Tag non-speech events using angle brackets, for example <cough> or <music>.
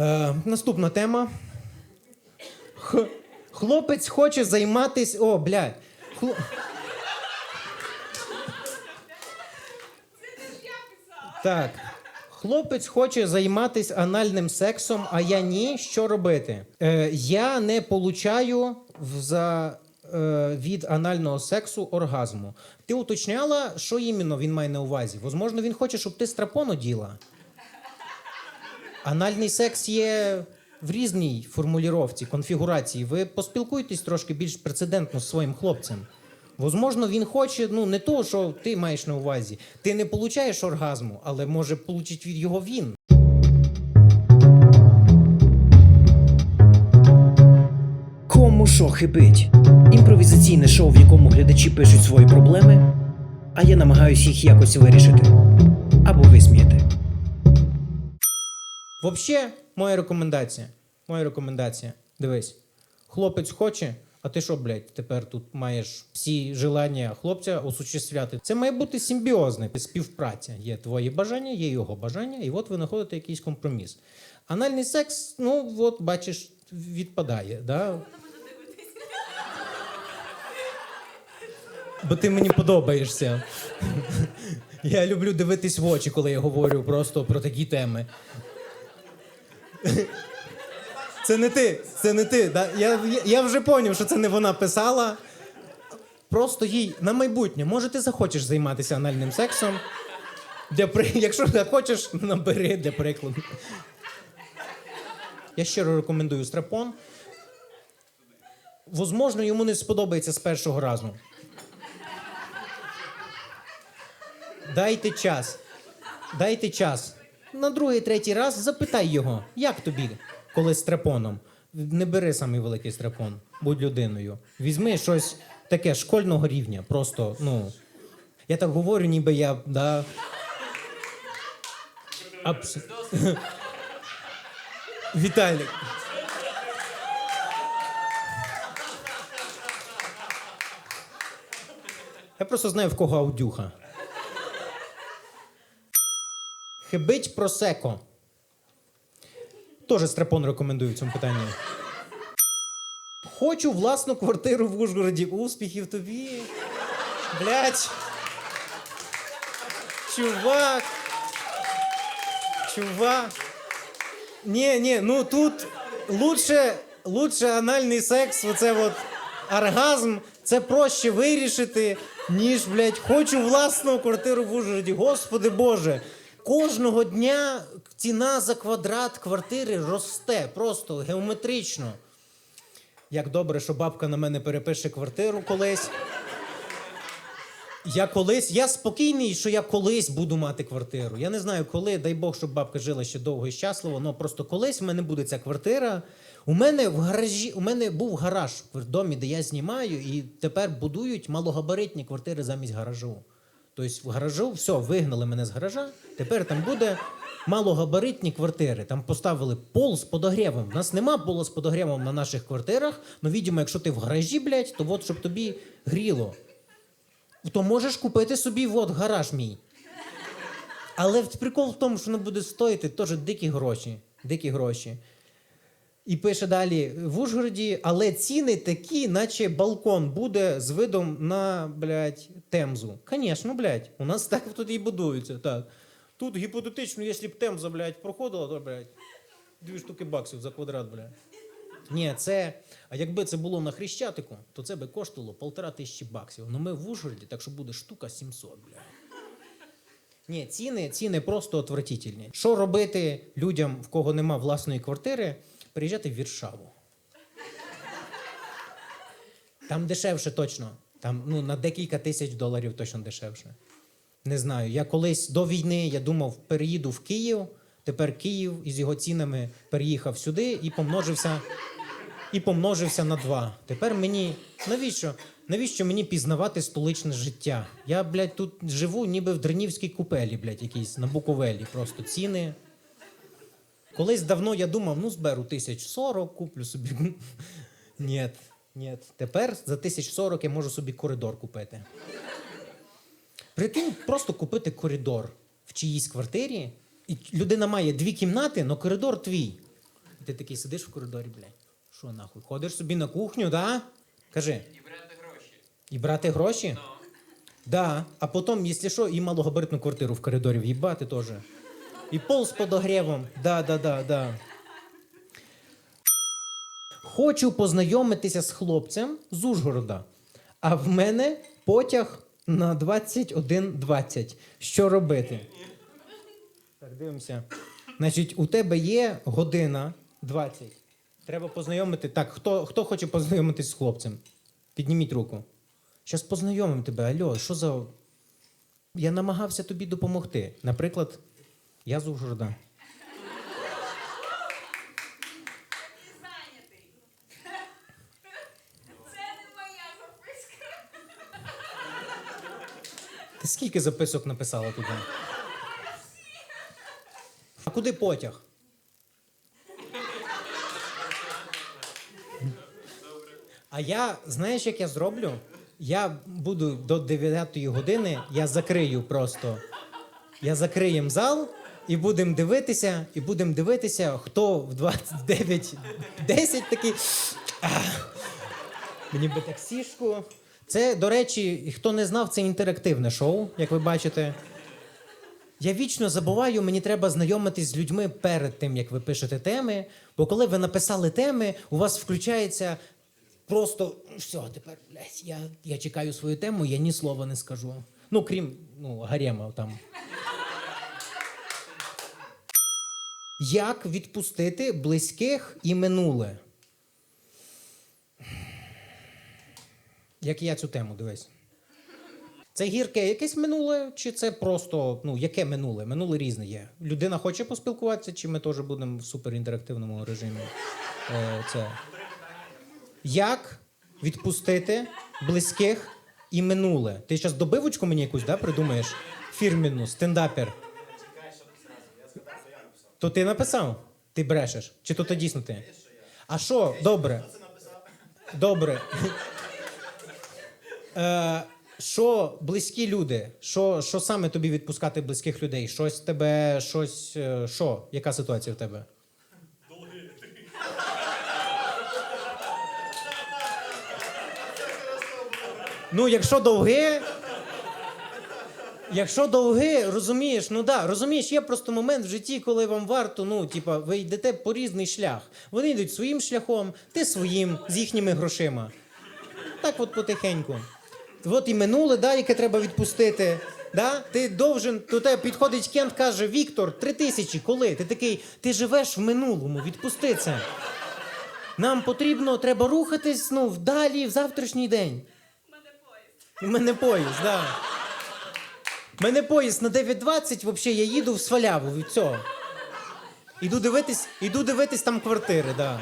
Е, наступна тема. Х- хлопець хоче займатися. О, блядь. Хло... Так. Хлопець хоче займатися анальним сексом, а я ні. Що робити? Е, я не получаю за, е, від анального сексу оргазму. Ти уточняла, що іменно він має на увазі? Возможно, він хоче, щоб ти страпон оділа. Анальний секс є в різній формулювання, конфігурації. Ви поспілкуйтесь трошки більш прецедентно з своїм хлопцем. Возможно, він хоче, ну не то, що ти маєш на увазі. Ти не получаєш оргазму, але може получить від його він. Кому що хибить? Імпровізаційне шоу, в якому глядачі пишуть свої проблеми, а я намагаюсь їх якось вирішити або висміяти. Взагалі, моя рекомендація. Моя рекомендація. Дивись, хлопець хоче, а ти що, блядь, тепер тут маєш всі желання хлопця осуществляти. Це має бути симбіозне співпраця. Є твої бажання, є його бажання, і от ви знаходите якийсь компроміс. Анальний секс, ну от бачиш, відпадає. Да? Бо ти мені подобаєшся. Я люблю дивитись в очі, коли я говорю просто про такі теми. <laughs> Це не ти, це не ти. Да? Я, я, вже зрозумів, що це не вона писала. Просто їй на майбутнє, може, ти захочеш займатися анальним сексом. Для, при- <laughs> якщо захочеш, набери для прикладу. Я щиро рекомендую страпон. Возможно, йому не сподобається з першого разу. Дайте час. Дайте час. На другий, третій раз запитай його, як тобі, коли з трапоном. Не бери самий великий страпон, будь людиною. Візьми щось таке школьного рівня. Просто, ну. Я так говорю, ніби я. Да, Абс... <laughs> Віталік. Я просто знаю, в кого аудюха. Хибить просеко. Тоже страпон рекомендую в цьому питанні. Хочу власну квартиру в Ужгороді. Успіхів тобі. Блять. Чувак. Чувак. Ні, ні, ну тут лучше, лучше анальний секс, оце от оргазм, це проще вирішити, ніж, блядь, хочу власну квартиру в Ужгороді. Господи Боже. Кожного дня ціна за квадрат квартири росте просто геометрично. Як добре, що бабка на мене перепише квартиру колись. Я колись, я спокійний, що я колись буду мати квартиру. Я не знаю коли, дай Бог, щоб бабка жила ще довго і щасливо, але просто колись в мене буде ця квартира. У мене в гаражі, у мене був гараж в домі, де я знімаю, і тепер будують малогабаритні квартири замість гаражу. Тобто в гаражу все, вигнали мене з гаража, тепер там буде малогабаритні квартири. Там поставили пол з подогрівом. У нас нема пола з подогрівом на наших квартирах, але, відомо, якщо ти в гаражі, блядь, то от щоб тобі гріло то можеш купити собі от гараж мій. Але прикол в тому, що воно буде стоїти теж дикі гроші. Дикі гроші. І пише далі: в Ужгороді, але ціни такі, наче балкон буде з видом на блядь, темзу. Звісно, блядь, у нас так тут і будується. Так. Тут гіпотетично, якщо б темза, блядь, проходила, то, блядь, дві штуки баксів за квадрат, блядь. Ні, це. А якби це було на Хрещатику, то це би коштувало полтора тисячі баксів. Ну ми в Ужгороді, так що буде штука 700, бля. Ні, ціни, ціни просто отвратительні. Що робити людям, в кого нема власної квартири, приїжджати в Віршаву. Там дешевше точно. Там ну, на декілька тисяч доларів точно дешевше. Не знаю. Я колись до війни я думав, переїду в Київ. Тепер Київ із його цінами переїхав сюди і помножився, і помножився на два. Тепер мені навіщо? Навіщо мені пізнавати столичне життя? Я, блядь, тут живу, ніби в Дренівській купелі, блядь, якійсь на Буковелі. Просто ціни. Колись давно я думав, ну зберу тисяч сорок, куплю собі. <laughs> Ні, ні. Тепер за тисяч сорок я можу собі коридор купити. Прикинь, просто купити коридор в чиїсь квартирі, і людина має дві кімнати, але коридор твій. І ти такий сидиш в коридорі, блядь. Що нахуй? Ходиш собі на кухню, да? Кажи. І брати гроші. І брати гроші? Ну. Да. А потім, якщо що, і малогабаритну квартиру в коридорі в'їбати теж. І пол з подогрівом. Да, да, да, да. Хочу познайомитися з хлопцем з Ужгорода. А в мене потяг на 21.20. Що робити? Так, дивимося. Значить, у тебе є година 20. Треба познайомити. Так, хто, хто хоче познайомитись з хлопцем? Підніміть руку. Щас познайомимо тебе. Альо, що за. Я намагався тобі допомогти. Наприклад, я з Ужгорода. Ти скільки записок написала туди? А куди потяг? А я, знаєш, як я зроблю? Я буду до 9 години, я закрию просто. Я закриєм зал і будемо дивитися, і будемо дивитися, хто в 29.10 такий. «Ах, Мені би таксішку. Це, до речі, хто не знав, це інтерактивне шоу, як ви бачите. Я вічно забуваю, мені треба знайомитись з людьми перед тим, як ви пишете теми. Бо коли ви написали теми, у вас включається просто все, тепер блядь, я, я чекаю свою тему, я ні слова не скажу. Ну, крім ну, гарема там. Як відпустити близьких і минуле? Як я цю тему дивись. Це гірке якесь минуле, чи це просто, ну, яке минуле? Минуле різне є. Людина хоче поспілкуватися, чи ми теж будемо в суперінтерактивному режимі? Е, це. Як відпустити близьких і минуле? Ти зараз добивочку мені якусь да, придумаєш? Фірмінну, стендапер. То ти написав? Ти брешеш? Чи то, то дійсно ти? А що? Добре. Добре. Е, що близькі люди? Що, що саме тобі відпускати близьких людей? Щось тебе, щось. е, Що? Яка ситуація в тебе? Ну, якщо довге. Якщо довге, розумієш, ну да, розумієш, є просто момент в житті, коли вам варто, ну, типа, ви йдете по різний шлях. Вони йдуть своїм шляхом, ти своїм, з їхніми грошима. Так от потихеньку. От і минуле, да, яке треба відпустити. Да? Ти довжен, до тебе підходить Кент, каже: Віктор, три тисячі, коли? Ти такий, ти живеш в минулому, відпусти це. Нам потрібно, треба рухатись ну, вдалі, в завтрашній день. У мене поїзд. У мене поїзд, так. Да. Мене поїзд на 9.20, взагалі я їду в сваляву від цього. Іду дивитись, іду дивитись там квартири. Да.